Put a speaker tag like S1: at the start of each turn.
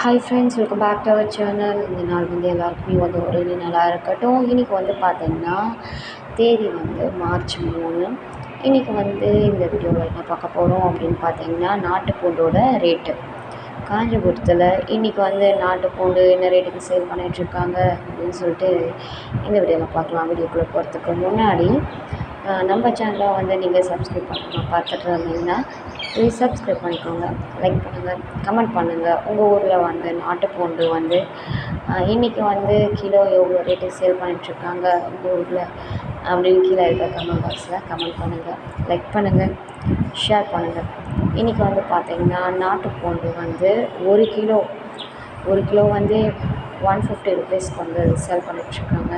S1: Hi friends welcome back to our channel இந்த நாள் வந்து எல்லாருக்குமே வந்து ஒரு நல்லா இருக்கட்டும். இன்றைக்கி வந்து பார்த்தீங்கன்னா தேதி வந்து மார்ச் மூணு. இன்றைக்கி வந்து இந்த வீடியோவில் என்ன பார்க்க போகிறோம் அப்படின்னு பார்த்தீங்கன்னா நாட்டுப்பூண்டோட ரேட்டு காஞ்சிபுரத்தில் இன்றைக்கி வந்து நாட்டுப்பூண்டு என்ன ரேட்டுக்கு சேல் பண்ணிகிட்ருக்காங்க அப்படின்னு சொல்லிட்டு இந்த வீடியோவில் பார்க்கலாம். வீடியோக்குள்ளே போகிறதுக்கு முன்னாடி நம்ம சேனலை வந்து நீங்கள் சப்ஸ்கிரைப் பண்ணாமல் பார்த்துட்டு இருந்தீங்கன்னா ப்ளீஸ் சப்ஸ்கிரைப் பண்ணிக்கோங்க லைக் பண்ணுங்கள் கமெண்ட் பண்ணுங்கள் உங்கள் ஊரில் வந்து நாட்டுப்பூண்டு வந்து இன்றைக்கி வந்து கிலோ எவ்வளோ ரேட்டு சேல் பண்ணிகிட்ருக்காங்க உங்கள் ஊரில்? அப்படின்னு கீழே இருக்க கமெண்ட் பாக்ஸில் கமெண்ட் பண்ணுங்கள் லைக் பண்ணுங்கள் ஷேர் பண்ணுங்கள் இன்றைக்கி வந்து பார்த்தீங்கன்னா நாட்டுப்பூண்டு வந்து ஒரு கிலோ ஒரு கிலோ வந்து ஒன் ஃபிஃப்டி ருபீஸ்க்கு வந்து சேல் பண்ணிகிட்ருக்காங்க